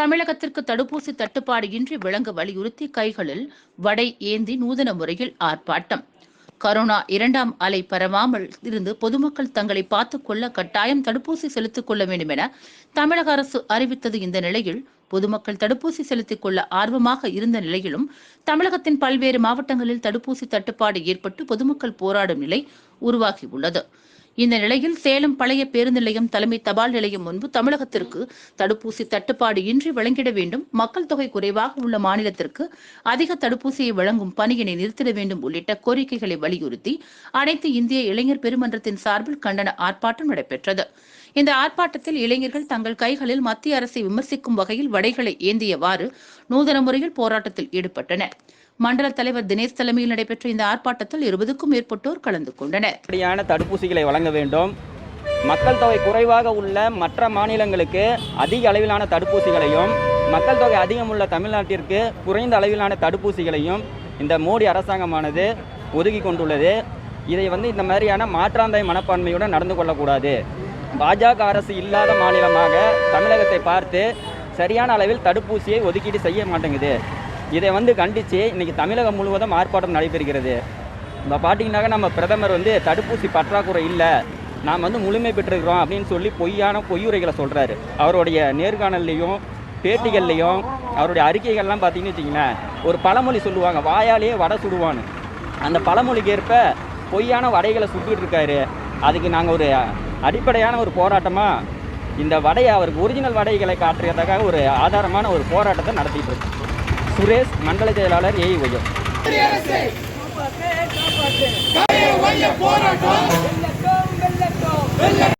தமிழகத்திற்கு தடுப்பூசி தட்டுப்பாடு இன்றி விளங்க வலியுறுத்தி கைகளில் வடை ஏந்தி நூதன முறையில் ஆர்ப்பாட்டம். கரோனா இரண்டாம் அலை பரவாமல் இருந்து பொதுமக்கள் தங்களை பார்த்துக் கொள்ள கட்டாயம் தடுப்பூசி செலுத்திக் கொள்ள வேண்டும் என தமிழக அரசு அறிவித்தது இந்த நிலையில் பொதுமக்கள் தடுப்பூசி செலுத்திக் கொள்ள ஆர்வமாக இருந்த நிலையிலும் தமிழகத்தின் பல்வேறு மாவட்டங்களில் தடுப்பூசி தட்டுப்பாடு ஏற்பட்டு பொதுமக்கள் போராடும் நிலை உருவாகியுள்ளது. இந்த நிலையில் சேலம் பழைய பேருந்து நிலையம் தலைமை தபால் நிலையம் முன்பு தமிழகத்திற்கு தடுப்பூசி தட்டுப்பாடு இன்றி வழங்கிட வேண்டும். மக்கள் தொகை குறைவாக உள்ள மாநிலத்திற்கு அதிக தடுப்பூசியை வழங்கும் பணியினை நிறுத்திட வேண்டும் உள்ளிட்ட கோரிக்கைகளை வலியுறுத்தி அனைத்து இந்திய இளைஞர் பெருமன்றத்தின் சார்பில் கண்டன ஆர்ப்பாட்டம் நடைபெற்றது. இந்த ஆர்ப்பாட்டத்தில் இளைஞர்கள் தங்கள் கைகளில் மத்திய அரசை விமர்சிக்கும் வகையில் வடைகளை ஏந்தியவாறு நூதன முறையில் போராட்டத்தில் ஈடுபட்டனர். மண்டல தலைவர் தினேஷ் தலைமையில் நடைபெற்ற இந்த ஆர்ப்பாட்டத்தில் இருபதுக்கும் மேற்பட்டோர் கலந்து கொண்டனர். அப்படியான தடுப்பூசிகளை வழங்க வேண்டும். மக்கள் தொகை குறைவாக உள்ள மற்ற மாநிலங்களுக்கு அதிக அளவிலான தடுப்பூசிகளையும் மக்கள் தொகை அதிகம் உள்ள தமிழ்நாட்டிற்கு குறைந்த அளவிலான தடுப்பூசிகளையும் இந்த மோடி அரசாங்கமானது ஒதுக்கி கொண்டுள்ளது. இதை வந்து இந்த மாதிரியான மாற்றாந்தாய் மனப்பான்மையுடன் நடந்து கொள்ளக்கூடாது. பாஜக அரசு இல்லாத மாநிலமாக தமிழகத்தை பார்த்து சரியான அளவில் தடுப்பூசியை ஒதுக்கீடு செய்ய மாட்டேங்குது. இதை வந்து கண்டித்து இன்றைக்கி தமிழகம் முழுவதும் ஆர்ப்பாட்டம் நடைபெறுகிறது. இப்போ பார்த்தீங்கன்னாக்க நம்ம பிரதமர் வந்து தடுப்பூசி பற்றாக்குறை இல்லை நாம் வந்து முழுமை பெற்றிருக்கிறோம் அப்படின்னு சொல்லி பொய்யான பொய்யுரைகளை சொல்கிறாரு அவருடைய நேர்காணல்லையும் பேட்டிகள்லையும் அவருடைய அறிக்கைகள்லாம் பார்த்தீங்கன்னு வச்சிங்களேன் ஒரு பழமொழி சொல்லுவாங்க வாயாலேயே வடை சுடுவான்னு. அந்த பழமொழிக்கு ஏற்ப பொய்யான வடைகளை சுட்டுட்டு இருக்காரு. அதுக்கு நாங்கள் ஒரு அடிப்படையான ஒரு போராட்டமாக இந்த வடையை அவருக்கு ஒரிஜினல் வடைகளை காட்டுறதுக்காக ஒரு ஆதாரமான ஒரு போராட்டத்தை நடத்திட்டு இருக்கோம் சுரேஷ் மண்டல செயலாளர் ஏஇ ஒய்யம் வெள்ளட்டும்